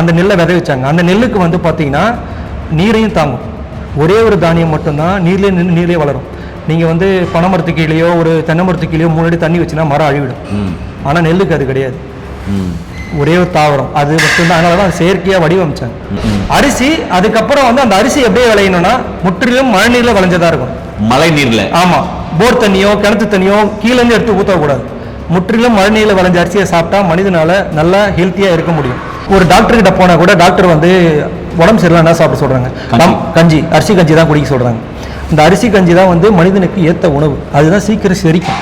அந்த நெல்லை விதை வச்சாங்க அந்த நெல்லுக்கு வந்து பார்த்தீங்கன்னா நீரையும் தாங்கும். ஒரே ஒரு தானியம் மட்டும்தான் நீர்லேயே நின்று நீர்லேயே வளரும். நீங்கள் வந்து பனைமரத்து கீழேயோ ஒரு தென்னை மரத்து கீழேயோ முன்னாடி தண்ணி வச்சுன்னா மரம் அழிவிடும். ஆனால் நெல்லுக்கு அது கிடையாது. ஒரே ஒரு தாவரம். அது மட்டும்தான். அதனால தான் செயற்கையாக வடிவமைச்சாங்க. அரிசி அதுக்கப்புறம் வந்து அந்த அரிசி எப்படியே விளையணும்னா முற்றிலும் மழைநீரில் விளைஞ்சதா இருக்கும். மழை நீர்ல. ஆமாம் போர் தண்ணியோ கிணத்து தண்ணியோ கீழேருந்து எடுத்து ஊற்றக்கூடாது முற்றிலும் மழைநீரில் விளைஞ்ச அரிசியை சாப்பிட்டா மனிதனால நல்லா ஹெல்த்தியாக இருக்க முடியும். ஒரு டாக்டர் கிட்ட போனால் கூட டாக்டர் வந்து உடம்பு சரியில்லை என்ன சாப்பிட சொல்கிறாங்க கஞ்சி. கஞ்சி. அரிசி கஞ்சி தான் குடிக்க சொல்கிறாங்க இந்த அரிசி கஞ்சி தான் வந்து மனிதனுக்கு ஏற்ற உணவு. அதுதான் சீக்கிரம் செரிக்கும்.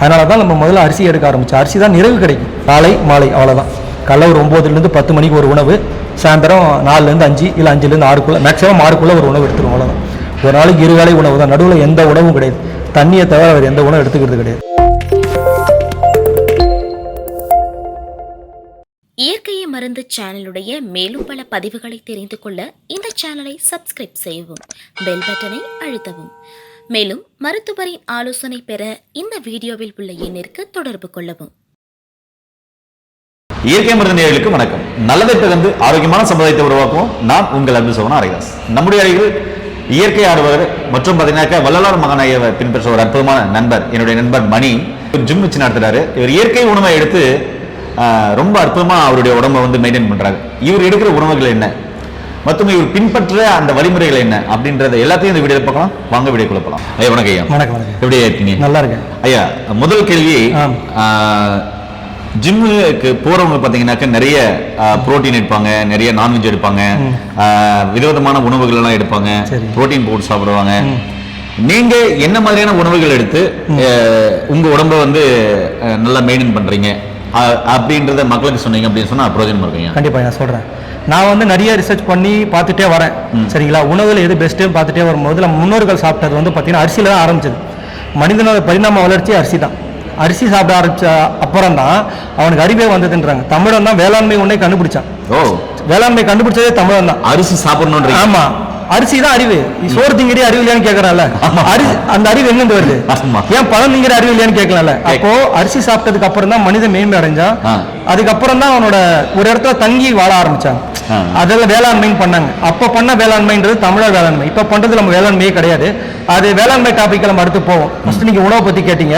அதனால தான் நம்ம முதல்ல அரிசி எடுக்க ஆரம்பிச்சோம். அரிசி தான் நிறைவு கிடைக்கும். காலை மாலை அவ்வளோதான் காலைல ஒரு ஒம்போதுலேருந்து பத்து மணிக்கு ஒரு உணவு சாயந்தரம் நாலுலேருந்து அஞ்சு இல்லை அஞ்சுலேருந்து ஆறுக்குள்ளே மேக்ஸிமம் ஆறுக்குள்ளே ஒரு உணவு எடுத்துருவோம். அவ்வளோதான் ஒரு நாளைக்கு இரு வேளை உணவு தான். நடுவில் எந்த உணவும் கிடையாது. தண்ணியை தவிர வேறு எந்த உணவும் எடுத்துக்கிறது கிடையாது. இயற்கையை மருந்து சேனலுடைய மேலும் பல பதிவுகளை தெரிந்து கொள்ள இந்த சேனலை சப்ஸ்கிரைப் செய்யவும் பெல் பட்டனை அழுத்தவும். மேலும் மருத்துவரின் ஆலோசனை பெற இந்த வீடியோவில் உள்ள எண்ணிற்கு தொடர்பு கொள்ளவும். இயற்கை மருந்து நேர்களுக்கு வணக்கம். நல்லதை தகுந்து ஆரோக்கியமான சமுதாயத்தை உருவாக்குவோம். நான் உங்கள் அன்பு சோனா அரைதாஸ் நம்முடைய அருகில் இயற்கை ஆடுவர் மற்றும் பார்த்தீங்கன்னாக்கா வள்ளலார் மகனாய பின்பற்ற ஒரு அற்புதமான நண்பர் என்னுடைய நண்பர் மணி. ஒரு ஜிம் வச்சு நடத்துறாரு. இவர் இயற்கை உணவை எடுத்து ரொம்ப அற்புதமா அவருடைய உடம்பை வந்து மெயின்டைன் பண்றாரு. இவர் எடுக்கிற உணவுகள் என்ன? மற்றும் இவர் பின்பற்ற அந்த வழிமுறைகள் என்ன? அப்படின்றத எல்லாத்தையும் இந்த வீடியோ பார்க்கலாம். வாங்க வீடியோ போகலாம் ஐயா வணக்கம் ஐயா. வணக்கம் எப்படி இருக்கீங்க? நல்லா இருக்கேன். ஐயா முதல் கேள்வி. ஜிம்முக்கு போறவங்க பாத்தீங்கன்னாக்க நிறைய புரோட்டீன் எடுப்பாங்க நிறைய நான்வெஜ் எடுப்பாங்க. விதவிதமான உணவுகள் எல்லாம் எடுப்பாங்க. புரோட்டீன் போட்டு சாப்பிடுவாங்க. நீங்க என்ன மாதிரியான உணவுகள் எடுத்து உங்க உடம்ப வந்து நல்லா மெயின்டைன் பண்றீங்க? அப்படின்றத மக்களுக்கு சொன்னீங்க அப்படின்னு சொன்னா பிரயோஜனமா இருக்குங்க கண்டிப்பாக நான் சொல்கிறேன் நான் வந்து நிறைய ரிசர்ச் பண்ணி பார்த்துட்டே வரேன். சரிங்களா? உணவில் எது பெஸ்ட்டுன்னு பார்த்துட்டே வரும்போது நம்ம முன்னோர்கள் சாப்பிட்டது வந்து பார்த்தீங்கன்னா அரிசியில் தான் ஆரம்பிச்சது. மனிதனோட பரிணாம வளர்ச்சி அரிசி தான். அரிசி சாப்பிட ஆரம்பிச்ச அப்புறம் தான் அவனுக்கு அறிவே வந்ததுன்றாங்க. தமிழன் தான் வேளாண்மை ஒன்றே கண்டுபிடிச்சான். வேளாண்மை கண்டுபிடிச்சதே தமிழன் தான். அரிசி சாப்பிடணுன்றீங்க ஆமா. அரிசி தான் அறிவு. சோறு திங்கிற அறிவு இல்லையான்னு கேட்கறான்ல அந்த அறிவு எங்கிருந்து வருது. ஏன் பழம் திங்கிற அறிவு இல்லையான்னு கேட்கலாம்ல அப்போ அரிசி சாப்பிட்டதுக்கு அப்புறம் தான் மனிதன் மேன்மை அடைஞ்சான். அதுக்கப்புறம் தான் அவனோட ஒரு இடத்துல தங்கி வாழ ஆரம்பிச்சாங்க ஆ. அதெல்லாம் வேளாண்மைன்னு பண்ணாங்க. அப்ப பண்ண வேளாண்மைன்றது தமிழர் வேளாண்மை. இப்ப பண்றது நம்ம வேளாண்மையே கிடையாது. அது வேளாண்மை டாபிக் நம்ம அடுத்து போவோம். ஃபர்ஸ்ட் நீங்க உணவை பத்தி கேட்டீங்க.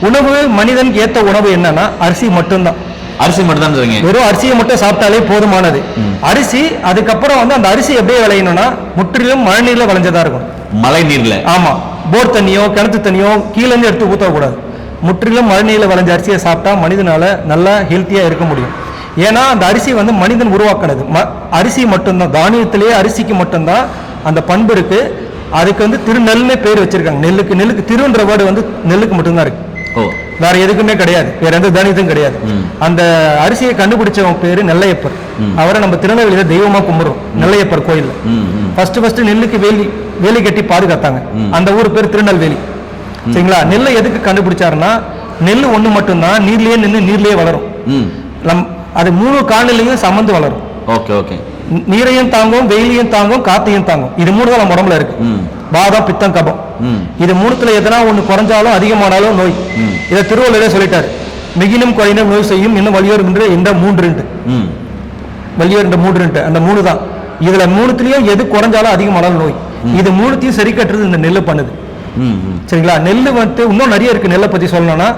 உணவு மனிதனுக்கு ஏத்த உணவு என்னன்னா அரிசி மட்டும்தான். அரிசி மட்டும் தான் வெறும் அரிசியை மட்டும் சாப்பிட்டாலே போதுமானது. அரிசி அதுக்கப்புறம் வந்து அந்த அரிசி எப்படியே விளையணும்னா முற்றிலும் மழைநீர்ல விளைஞ்சதா இருக்கும். மழை நீர்ல ஆமா. போர் தண்ணியோ கிணத்து தண்ணியோ கீழே இருந்து எடுத்து ஊற்றக்கூடாது முற்றிலும் மழைநீர்ல விளைஞ்ச அரிசியை சாப்பிட்டா மனிதனால நல்லா ஹெல்த்தியா இருக்க முடியும். ஏன்னா அந்த அரிசி வந்து மனிதன் உருவாக்குனது. ம அரிசி மட்டும்தான். தானியத்திலேயே அரிசிக்கு மட்டும்தான் அந்த பண்பு இருக்கு. அதுக்கு வந்து திருநெல்னே பேர் வச்சிருக்காங்க. நெல்லுக்கு நெல்லுக்கு திருன்ற வேர்டு வந்து நெல்லுக்கு மட்டும்தான் இருக்கு. ஓ. வேற எதுக்குமே கிடையாது. வேற எந்த தானியத்தும் கிடையாது. அந்த அரிசியை கண்டுபிடிச்சவன் பேரு நெல்லையப்பர். அவரை நம்ம திருநெல்வேலியில தெய்வமா கும்பிடுறோம். நெல்லையப்பர் ம் ஃபர்ஸ்ட் ஃபர்ஸ்ட் நெல்லுக்கு வேலி வேலி கட்டி பாதுகாத்தாங்க. அந்த ஊர் பேர் திருநெல்வேலி. சரிங்களா? நெல்லை எதுக்கு கண்டுபிடிச்சாருன்னா நெல் ஒண்ணு மட்டும்தான் நீர்லயே நின்று நீர்லயே வளரும். நம் அது மூணு காலநிலையும் சமந்து வளரும். Okay okay. நீரையும் தாங்கும் வெயிலையும் தாங்கும் காத்தையும் தாங்கும். இது மூணு தான் நம்ம உடம்புல இருக்கு. ம். வாதம் பித்தம் கபம். இது மூணுத்துல எதனா ஒண்ணு குறைஞ்சாலும் அதிகமானாலும் நோய். இதை திருவள்ளுவரே சொல்லிட்டாரு. மிகினும் குறையினும் நோய் செய்யும் இன்னும் வலியோர் என்று இந்த மூன்றுண்டு ம். வலியோர் இந்த மூன்றுண்டு அந்த மூணு தான். இதுல மூணுத்துலயும் எது குறைஞ்சாலும் அதிகமானாலும் நோய். இது மூணுத்தையும் சரி கட்டுறது இந்த நெல்லு பண்ணுது. சரிங்களா? நெல் வந்து இன்னும் நிறைய இருக்கு நெல்லை பத்தி சொல்லணும்னா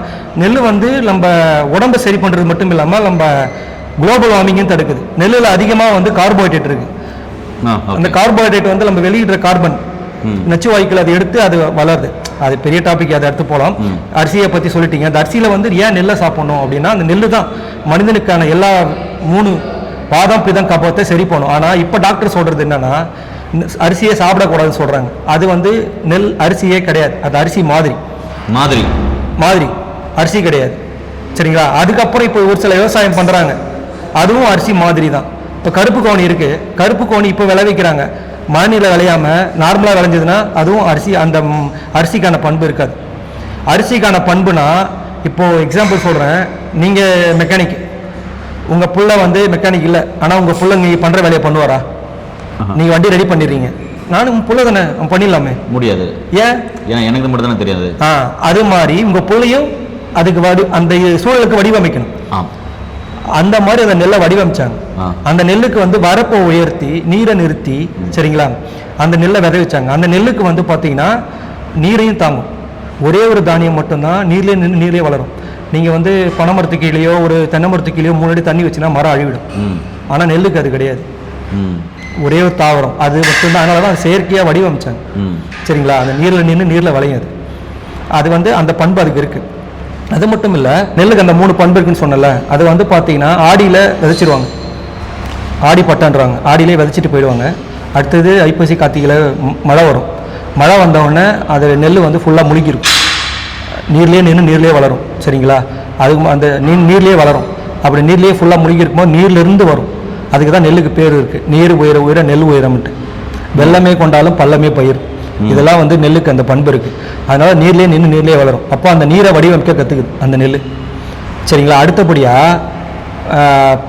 நெல் வந்து நம்ம உடம்பை சரி பண்றது மட்டும் இல்லாம நம்ம குளோபல் வார்மிங்கும் தடுக்குது. நெல்லுல அதிகமா வந்து கார்போஹைட்ரேட் இருக்கு. அந்த கார்போஹைட்ரேட் வந்து நம்ம வெளியிடுற கார்பன் ம். நச்சு வாயுக்கள் அதை எடுத்து அது வளருது. அது பெரிய டாபிக் அதை எடுத்து போகலாம். அரிசியை பத்தி சொல்லிட்டீங்க. அந்த அரிசியில வந்து ஏன் நெல்லை சாப்பிடணும் அப்படின்னா அந்த நெல்லு தான் மனிதனுக்கான எல்லா மூணு பாதம் பிதம் கபத்தை சரி பண்ணும். ஆனா இப்ப டாக்டர் சொல்றது என்னன்னா அரிசியை சாப்பிடக்கூடாதுன்னு சொல்றாங்க. அது வந்து நெல் அரிசியே கிடையாது. அது அரிசி மாதிரி. மாதிரி. மாதிரி. அரிசி கிடையாது. சரிங்களா? அதுக்கப்புறம் இப்போ ஒரு சில விவசாயம் பண்றாங்க. அதுவும் அரிசி மாதிரி தான். இப்போ கருப்பு கோணி இருக்கு. கருப்பு கோணி இப்போ விளைவிக்கிறாங்க. மாநில விளையாம நார்மலாக விளைஞ்சதுன்னா அதுவும் அரிசி அந்த அரிசிக்கான பண்பு இருக்காது. அரிசிக்கான பண்புனா இப்போ எக்ஸாம்பிள் சொல்றேன். நீங்க மெக்கானிக் உங்க புள்ள வந்து மெக்கானிக் இல்லை. ஆனா உங்க புள்ள நீங்க பண்ற வேலையை பண்ணுவாரா? ஆஹா. நீங்க வண்டி ரெடி பண்ணிடுறீங்க. நானும் உங்க புள்ள தானே. பண்ணிடலாமே. முடியாது. ஏன்? ஏன்னா எனக்கு மட்டும் தானே தெரியாது. ஆ அது மாதிரி உங்க புள்ளையும் அதுக்கு வடி அந்த சூழலுக்கு வடிவமைக்கணும். ஆம். அந்த மாதிரி அந்த நெல்லை வடிவமைச்சாங்க. அந்த நெல்லுக்கு வந்து வரப்பை உயர்த்தி நீரை நிறுத்தி சரிங்களா? அந்த நெல்லை விதை வச்சாங்க அந்த நெல்லுக்கு வந்து பார்த்தீங்கன்னா நீரையும் தாங்கும். ஒரே ஒரு தானியம் மட்டும்தான் நீர்லேயே நின்று நீர்லேயே வளரும். நீங்கள் வந்து பனைமரத்து கீழேயோ ஒரு தென்னை மரத்து கீழேயோ மூணு அடி தண்ணி வச்சுன்னா மரம் அழிவிடும். ஆனால் நெல்லுக்கு அது கிடையாது. ஒரே ஒரு தாவரம். அது மட்டும்தான். அதனால தான் செயற்கையாக வடிவமைச்சாங்க. சரிங்களா? அந்த நீரில் நின்று நீரில் விளையும் அது. அது வந்து அந்த பண்பு அதுக்கு இருக்குது அது மட்டும் இல்லை நெல்லுக்கு அந்த மூணு பண்பு இருக்குன்னு சொன்னல அது வந்து பார்த்தீங்கன்னா ஆடியில் விதைச்சிருவாங்க. ஆடி பட்டன்றாங்க. ஆடியிலே விதைச்சிட்டு போயிடுவாங்க. அடுத்தது ஐப்பசி கார்த்திகையில் மழை வரும். மழை வந்தவுடனே அது நெல் வந்து ஃபுல்லாக முழுகிருக்கும். நீர்லேயே நின்று நீர்லேயே வளரும். சரிங்களா? அது அந்த நீர் நீர்லேயே வளரும். அப்படி நீர்லேயே ஃபுல்லாக முழுகிருக்கும்போது நீர்லேருந்து வரும். அதுக்கு தான் நெல்லுக்கு பேர் இருக்குது நீர் உயர உயர நெல் உயரம்ட்டு வெள்ளமே கொண்டாலும் பள்ளமே பயிர். இதெல்லாம் வந்து நெல்லுக்கு அந்த பண்பு இருக்குது அதனால் நீர்லேயே நின்று நீர்லேயே வளரும். அப்போ அந்த நீரை வடிவமைக்க கற்றுக்குது அந்த நெல் சரிங்களா? அடுத்தபடியாக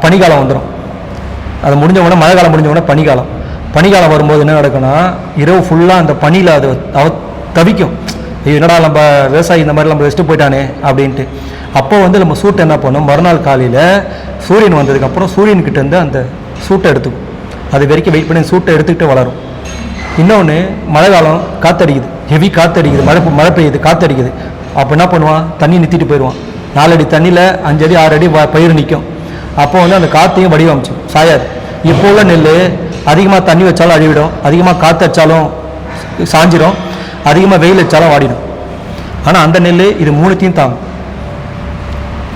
பனிக்காலம் வந்துடும் அது முடிஞ்ச உடனே மழை காலம் முடிஞ்ச உடனே பனிக்காலம். பனிக்காலம் வரும்போது என்ன நடக்கும்னா இரவு ஃபுல்லாக அந்த பனியில் அது அவ தவிக்கும். என்னடா நம்ம விவசாயி இந்த மாதிரி நம்ம ரெஸ்ட்டு போயிட்டானே அப்படின்ட்டு. அப்போ வந்து நம்ம சூட்டை என்ன பண்ணோம்? மறுநாள் காலையில் சூரியன் வந்ததுக்கப்புறம் சூரியன்கிட்ட இருந்து அந்த சூட்டை எடுத்துக்கும். அது வரைக்கும் வெயிட் பண்ணி சூட்டை எடுத்துக்கிட்டு வளரும். இன்னொன்று மழை காலம் காத்தடிக்குது. ஹெவி காத்தடிக்குது. மழை மழை பெய்யுது காத்தடிக்குது. அப்போ என்ன பண்ணுவான்? தண்ணி நிறுத்திட்டு போயிடுவான். நாலடி தண்ணியில் அஞ்சடி ஆறு அடி வ- பயிர் நிற்கும் அப்போ வந்து அந்த காற்றையும் வடிவமைச்சு சாயாது. இப்போ உள்ள நெல் அதிகமாக தண்ணி வச்சாலும் அழிவிடும். அதிகமாக காற்று வச்சாலும் சாஞ்சிரும். அதிகமாக வெயில் வச்சாலும் வாடிடும். ஆனால் அந்த நெல் இது மூணுத்தையும் தாங்கும்.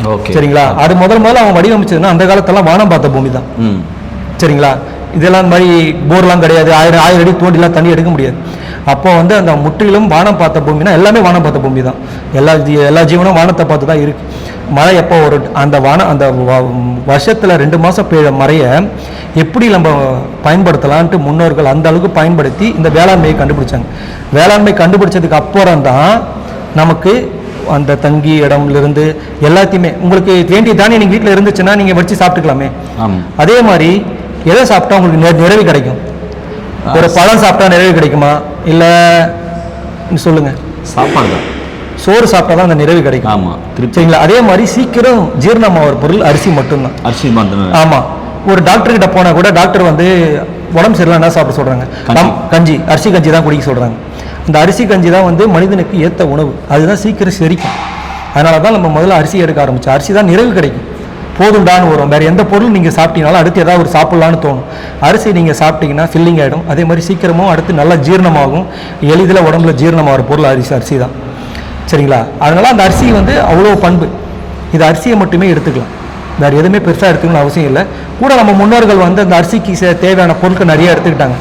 ஓகே. சரிங்களா? அது முதல் முதல்ல அவன் வடிவமைச்சதுன்னா அந்த காலத்தெல்லாம் வானம் பார்த்த பூமி தான் சரிங்களா? இதெல்லாம் இந்த மாதிரி போர்லாம் கிடையாது. ஆயிரம் ஆயிரம் அடி தோண்டிலாம் தண்ணி எடுக்க முடியாது. அப்போ வந்து அந்த முற்றிலும் வானம் பார்த்த பூமினா எல்லாமே வானம் பார்த்த பூமி தான். எல்லா எல்லா ஜீவனும் வானத்தை பார்த்து தான் இருக்கு. மழை எப்போ ஒரு அந்த வானம் அந்த வ- வருஷத்தில் ரெண்டு மாதம் பெய்ய மழையை எப்படி நம்ம பயன்படுத்தலான்ட்டு முன்னோர்கள் அந்த அளவுக்கு பயன்படுத்தி இந்த வேளாண்மையை கண்டுபிடிச்சாங்க. வேளாண்மை கண்டுபிடிச்சதுக்கு அப்புறம் தான் நமக்கு அந்த தங்கி இடம்லேருந்து எல்லாத்தையுமே உங்களுக்கு வேண்டிய தானியம் நீங்கள் வீட்டில் இருந்துச்சுன்னா நீங்கள் வச்சு சாப்பிட்டுக்கலாமே. அதே மாதிரி எதை சாப்பிட்டா உங்களுக்கு நிறைவு கிடைக்கும்? ஒரு பழம் சாப்பிட்டா நிறைவு கிடைக்குமா? இல்லை சொல்லுங்க. சாப்பாடு தான். சோறு சாப்பிட்டா தான் அந்த நிறைவு கிடைக்கும். ஆமாம் திருப்தி. சரிங்களா? அதே மாதிரி சீக்கிரம் ஜீரணமாகிற பொருள் அரிசி மட்டும்தான். அரிசி மட்டும் ஆமா. ஒரு டாக்டர் கிட்ட போனா கூட டாக்டர் வந்து உடம்பு சரியில்லை என்ன சாப்பிட சொல்றாங்க? கஞ்சி. அரிசி கஞ்சி தான் குடிக்க சொல்றாங்க. அந்த அரிசி கஞ்சி தான் வந்து மனிதனுக்கு ஏத்த உணவு. அதுதான் சீக்கிரம் செரிக்கும். அதனால தான் நம்ம முதல்ல அரிசி எடுக்க ஆரம்பிச்சோம். அரிசி தான் நிறைவு கிடைக்கும். போதுண்டான்னு வரும். வேறு எந்த பொருள் நீங்கள் சாப்பிட்டீங்கனாலும் அடுத்து ஏதாவது ஒரு சாப்பிட்லான்னு தோணும். அரிசி நீங்கள் சாப்பிட்டீங்கன்னா ஃபில்லிங் ஆகிடும் அதே மாதிரி சீக்கிரமும் அடுத்து நல்லா ஜீரணமாகும். எளிதில் உடம்புல ஜீரணமாகிற பொருள் அரிசி அரிசி தான். சரிங்களா? அதனால் அந்த அரிசி வந்து அவ்வளோ பண்பு. இது அரிசியை மட்டுமே எடுத்துக்கலாம். வேறு எதுவுமே பெருசாக எடுத்துக்கணும்னு அவசியம் இல்லை. கூட நம்ம முன்னோர்கள் வந்து அந்த அரிசிக்கு சே- தேவையான பொருட்கள் நிறைய எடுத்துக்கிட்டாங்க.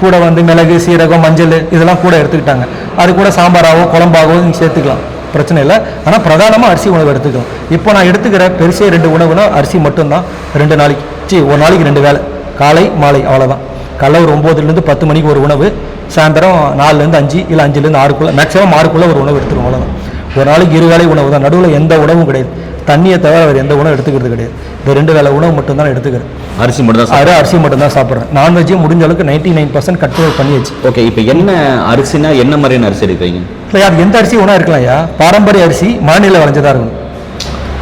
கூட வந்து மிளகு சீரகம் மஞ்சள் இதெல்லாம் கூட எடுத்துக்கிட்டாங்க. அது கூட சாம்பாராவோ குழம்பாகவோ நீங்கள் சேர்த்துக்கலாம். பிரச்சனை இல்லை. ஆனால் பிரதானமாக அரிசி உணவு எடுத்துக்கலாம் இப்போ நான் எடுத்துக்கிற பெருசே ரெண்டு உணவுனா அரிசி மட்டும்தான். ரெண்டு நாளைக்கு சி ஒரு நாளைக்கு ரெண்டு வேளை. காலை மாலை அவ்வளோதான் காலைல ஒரு ஒம்போதுலேருந்து பத்து மணிக்கு ஒரு உணவு. சாயந்தரம் நாலுலேருந்து அஞ்சு இல்லை அஞ்சுலேருந்து ஆறுக்குள்ளே மேக்ஸிமம் ஆறுக்குள்ளே ஒரு உணவு எடுத்துருவோம் அவ்வளோதான் ஒரு நாளைக்கு இரு வேலை உணவு தான் நடுவில் எந்த உணவும் கிடையாது. தண்ணியை தவிர வேறு எந்த உணவும் எடுத்துக்கிறது கிடையாது. இந்த ரெண்டு வேளை உணவு மட்டும் தான் எடுத்துக்கிறேன். அரிசி மட்டும் தான் அரிசி மட்டும் தான் சாப்பிட்றேன். நான்வெஜ்ஜையும் முடிஞ்ச அளவுக்கு நைன்டி நைன் பர்சன்ட் கண்ட்ரோல் பண்ணியாச்சு. ஓகே இப்போ என்ன அரிசினா என்ன மாதிரியான அரிசி எடுக்கிறீங்க இல்லை எந்த அரிசி ஒன்றா இருக்கலாம் ஐயா. பாரம்பரிய அரிசி மாநில விளைஞ்சதா இருக்கணும்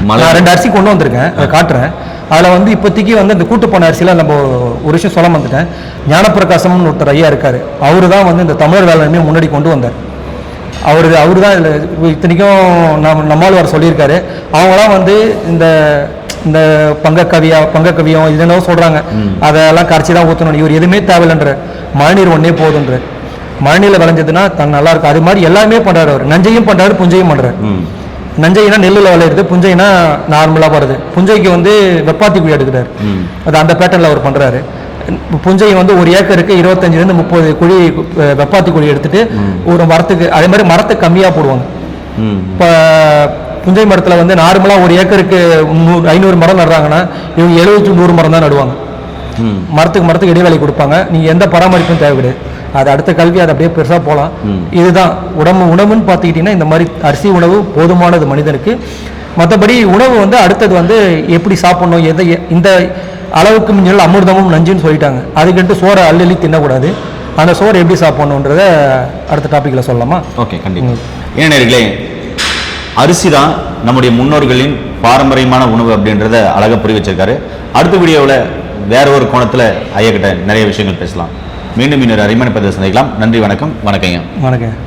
மலை நான் ரெண்டு அரிசி கொண்டு வந்திருக்கேன். அதை காட்டுறேன். அதில் வந்து இப்போதைக்கு வந்து இந்த கூட்டு போன அரிசியில் நம்ம ஒரு விஷயம் சொல்ல வந்துட்டேன் ஞானப்பிரகாசம்னு ஒருத்தர் ஐயா இருக்காரு. அவரு தான் வந்து இந்த தமிழர் வேளாண்மையை முன்னாடி கொண்டு வந்தார். அவர் அவர் தான் இதில் இத்தனைக்கும் நம்ம நம்மாழ்வார் சொல்லியிருக்காரு. அவங்களாம் வந்து இந்த இந்த பங்கக்கவியா பங்கக்கவியம் இது என்னவோ சொல்கிறாங்க அதெல்லாம் கரைச்சி தான் ஊற்றணும் இவர் எதுவுமே தேவையில்லைன்ற. மழைநீர் ஒன்றே போதுன்ற மழைநீரில் விளைஞ்சதுன்னா தன் நல்லா இருக்கும். அது மாதிரி எல்லாமே பண்ணுறாரு அவர். நஞ்சையும் பண்ணுறாரு புஞ்சையும் பண்ணுறாரு நஞ்சைனா நெல்லில் விளையிறது புஞ்சைனா நார்மலாக வருது புஞ்சைக்கு வந்து வெப்பாத்தி குழி எடுக்கிறாரு. அது அந்த பேட்டர்னில் அவர் பண்ணுறாரு புஞ்சை வந்து ஒரு ஏக்கருக்கு இருபத்தஞ்சிலேருந்து முப்பது குழி வெப்பாத்தி குழி எடுத்துட்டு ஒரு மரத்துக்கு அதே மாதிரி மரத்துக்கு கம்மியாக போடுவாங்க. இப்போ புஞ்சை மரத்தில் வந்து நார்மலாக ஒரு ஏக்கருக்கு நூறு ஐநூறு மரம் நடுறாங்கன்னா இவங்க எழுபத்தி நூறு மரம் தான் நடுவாங்க. மரத்துக்கு மரத்துக்கு இடைவேளை கொடுப்பாங்க. நீங்கள் எந்த பராமரிப்பும் தேவை கிடையாது அது அடுத்த கல்வி அது அப்படியே பெருசாக போகலாம். இதுதான். உடம்பு உணவுன்னு பார்த்துக்கிட்டிங்கன்னா இந்த மாதிரி அரிசி உணவு போதுமானது மனிதனுக்கு. மற்றபடி உணவு வந்து அடுத்தது வந்து எப்படி சாப்பிடணும் எதை இந்த அளவுக்கு மிஞ்சல் அமிர்தமும் நஞ்சுன்னு சொல்லிட்டாங்க. அதுக்கிட்டு சோறை அள்ளி தின்னக்கூடாது. அந்த சோறு எப்படி சாப்பிடணுன்றத அடுத்த டாப்பிக்கில் சொல்லலாமா? ஓகே கண்டிப்பாக ஏன் நேர்களே அரிசி தான் நம்முடைய முன்னோர்களின் பாரம்பரியமான உணவு அப்படின்றத அழகாக புரிய வச்சிருக்காரு. அடுத்த வீடியோவில் வேற ஒரு கோணத்தில் ஐயா கிட்ட நிறைய விஷயங்கள் பேசலாம். மீண்டும் இன்னொரு அரிமான பதிவு சந்திக்கலாம். நன்றி வணக்கம். வணக்கம் ஐயா வணக்கம்.